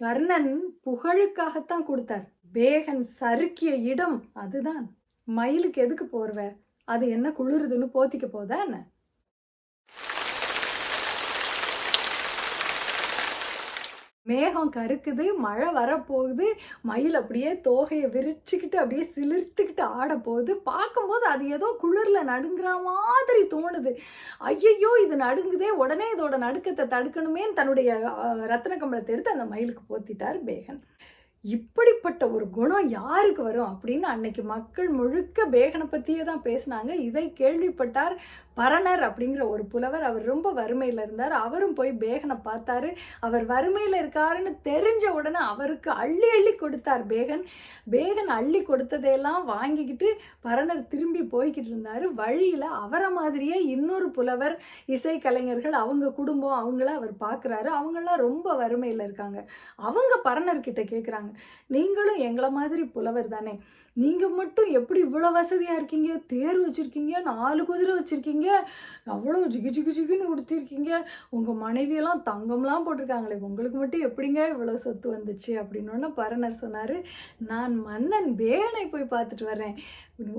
கர்ணன் புகழுக்காகத்தான் கொடுத்தார். பேகன் சறுக்கிய இடம் அதுதான். மயிலுக்கு எதுக்கு போர்வ? அது என்ன குளிருதுன்னு போத்திக்க போதா என்ன? மேகம் கருக்குது மழை வரப்போகுது மயில் அப்படியே தோகையை விரிச்சுக்கிட்டு அப்படியே சிலிர்த்துக்கிட்டு ஆட போகுது பார்க்கும்போது அது ஏதோ குளிரில் நடுங்குற மாதிரி தோணுது. ஐயையோ இது நடுங்குதே உடனே இதோட நடுக்கத்தை தடுக்கணுமேன்னு தன்னுடைய ரத்தன கம்பளத்தை எடுத்து அந்த மயிலுக்கு போத்திட்டார் பேகன் இப்படிப்பட்ட ஒரு குணம் யாருக்கு வரும் அப்படின்னு அன்னைக்கு மக்கள் முழுக்க பேகனை பற்றியே தான் பேசினாங்க. இதை கேள்விப்பட்டார் பரணர் அப்படிங்கிற ஒரு புலவர் அவர் ரொம்ப வறுமையில் இருந்தார். அவரும் போய் பேகனை பார்த்தாரு. அவர் வறுமையில் இருக்காருன்னு தெரிஞ்ச உடனே அவருக்கு அள்ளி அள்ளி கொடுத்தார் பேகன். பேகன் அள்ளி கொடுத்ததையெல்லாம் வாங்கிக்கிட்டு பரணர் திரும்பி போய்கிட்டு இருந்தார். வழியில் அவரை மாதிரியே இன்னொரு புலவர் இசைக்கலைஞர்கள் அவங்க குடும்பம் அவங்கள அவர் பார்க்குறாரு அவங்களாம் ரொம்ப வறுமையில் இருக்காங்க. அவங்க பரணர்கிட்ட கேட்குறாங்க நீங்களும் எங்களை மாதிரி புலவர் தானே? நீங்கள் மட்டும் எப்படி இவ்வளோ வசதியாக இருக்கீங்க? தேர் வச்சுருக்கீங்க நாலு குதிரை வச்சுருக்கீங்க அவ்வளோ ஜிகு ஜிகு ஜிகுன்னு கொடுத்துருக்கீங்க. உங்கள் மனைவியெல்லாம் தங்கம்லாம் போட்டிருக்காங்களே உங்களுக்கு மட்டும் எப்படிங்க இவ்வளோ சொத்து வந்துச்சு? அப்படின்னு பரணர் சொன்னார் நான் மன்னன் வேலை போய் பார்த்துட்டு வரேன்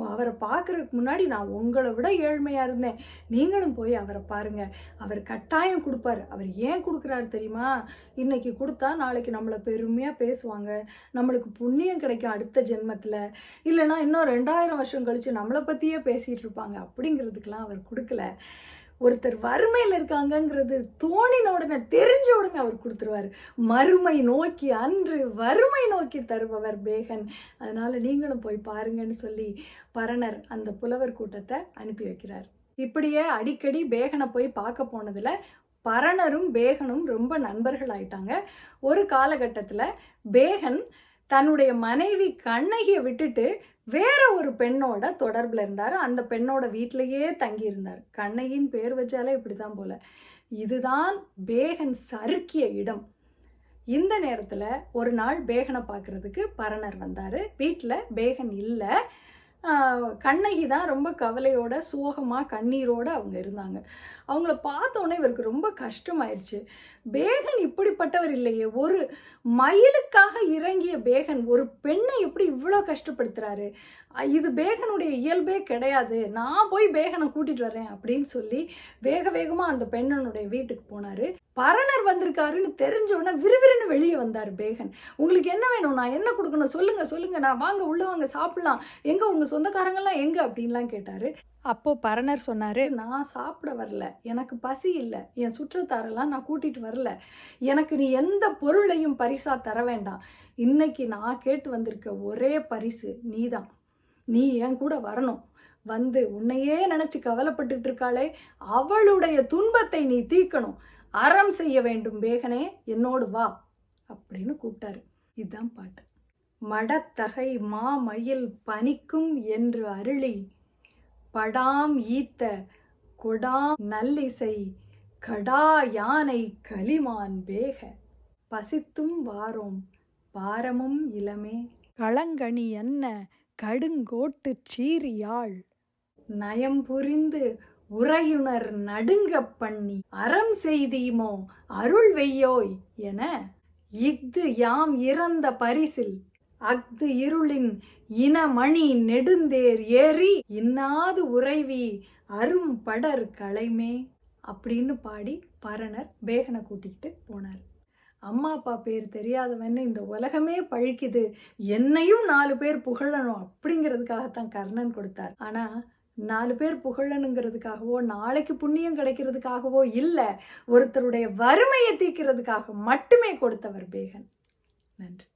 அவரை பார்க்குறதுக்கு முன்னாடி நான் உங்களை விட ஏழ்மையாக இருந்தேன். நீங்களும் போய் அவரை பாருங்க. அவர் கட்டாயம் கொடுப்பார். அவர் ஏன் கொடுக்குறாரு தெரியுமா? இன்றைக்கி கொடுத்தா நாளைக்கு நம்மளை பெருமையாக பேசுவாங்க. நம்மளுக்கு புண்ணியம் கிடைக்கும் அடுத்த ஜென்மத்தில். இல்லைன்னா இன்னும் ரெண்டாயிரம் வருஷம் கழித்து நம்மளை பற்றியே பேசிகிட்டு இருப்பாங்க. அப்படிங்கிறதுக்கெலாம் அவர் கொடுக்கல. ஒருத்தர் வறுமையில் இருக்காங்கங்கிறது தோணின உடனே தெரிஞ்ச உடனே அவர் கொடுத்துருவாரு. மறுமை நோக்கி அன்று வறுமை நோக்கி தருபவர் பேகன் அதனால் நீங்களும் போய் பாருங்கன்னு சொல்லி பரணர் அந்த புலவர் கூட்டத்தை அனுப்பி வைக்கிறார். இப்படியே அடிக்கடி பேகனை போய் பார்க்க போனதில் பரணரும் பேகனும் ரொம்ப நண்பர்கள் ஆயிட்டாங்க. ஒரு காலகட்டத்தில் பேகன் தன்னுடைய மனைவி கண்ணகியை விட்டுட்டு வேற ஒரு பெண்ணோட தொடர்பில் இருந்தார். அந்த பெண்ணோட வீட்டிலையே தங்கியிருந்தார். கண்ணகியின் பேர் வச்சாலே இப்படிதான் போல. இதுதான் பேகன் சறுக்கிய இடம். இந்த நேரத்தில் ஒரு நாள் பேகனை பார்க்குறதுக்கு பரணர் வந்தார். வீட்டில் பேகன் இல்லை. கண்ணகி தான் ரொம்ப கவலையோட சோகமாக கண்ணீரோடு அவங்க இருந்தாங்க. அவங்கள பார்த்தோன்னே இவருக்கு ரொம்ப கஷ்டமாயிருச்சு. பேகன் இப்படிப்பட்டவர் இல்லையே. ஒரு மயிலுக்காக இறங்கிய பேகன் ஒரு பெண்ணை எப்படி இவ்வளோ கஷ்டப்படுத்துகிறாரு இது பேகனுடைய இயல்பே கிடையாது. நான் போய் பேகனை கூட்டிகிட்டு வரேன் அப்படின்னு சொல்லி வேக வேகமாக அந்த பெண்ணனுடைய வீட்டுக்கு போனார். பரணர் வந்திருக்காருன்னு தெரிஞ்சோடனே விறுவிறுன்னு வெளியே வந்தார் பேகன். உங்களுக்கு என்ன வேணும்? நான் என்ன கொடுக்கணும்? சொல்லுங்க சொல்லுங்க. நான் வாங்க உள்ள வாங்க சாப்பிடலாம். எங்க உங்க சொந்தக்காரங்கெல்லாம் எங்க? அப்படின்லாம் கேட்டாரு. அப்போ பரணர் சொன்னாரு நான் சாப்பிட வரல. எனக்கு பசி இல்லை. என் சுற்றத்தாரெல்லாம் நான் கூட்டிட்டு வரல. எனக்கு நீ எந்த பொருளையும் பரிசா தர வேண்டாம். இன்னைக்கு நான் கேட்டு வந்திருக்க ஒரே பரிசு நீதான். நீ என் கூட வரணும். வந்து உன்னையே நினச்சி கவலைப்பட்டுட்டு இருக்காளே. அவளுடைய துன்பத்தை நீ தீர்க்கணும். அறம் செய்ய வேண்டும் பேகனே என்னோடு வா அப்படின்னு கூப்பிட்டாரு. இதுதான் பாட்டு. மடத்தகை மாமயில் பனிக்கும் என்று அருளி படாம் ஈத்த கொடா நல்லிசை கடா யானை கலிமான் பேக பசித்தும் வாரோம் பாரமும் இளமே. களங்கணி என்ன கடுங்கோட்டு சீரியாள் நயம் புரிந்து உறையுணர் நடுங்க பண்ணி அறம் செய்தீமோ அருள் வெய்யோய் என இஃது யாம் இறந்த பரிசில் அஃது இருளின் இனமணி நெடுந்தேர் ஏறி இன்னாது உறைவி அரும் படர் களைமே அப்படின்னு பாடி பரணர் பேகனை கூட்டிக்கிட்டு போனார். அம்மா அப்பா பேர் தெரியாதவன்னு இந்த உலகமே பழிக்குது. என்னையும் நாலு பேர் புகழணும் அப்படிங்கிறதுக்காகத்தான் கர்ணன் கொடுத்தார். ஆனால் நாலு பேர் புகழணுங்கிறதுக்காகவோ நாளைக்கு புண்ணியம் கிடைக்கிறதுக்காகவோ இல்லை ஒருத்தருடைய வறுமையை தீர்க்கிறதுக்காக மட்டுமே கொடுத்தவர் பேகன். நன்றி.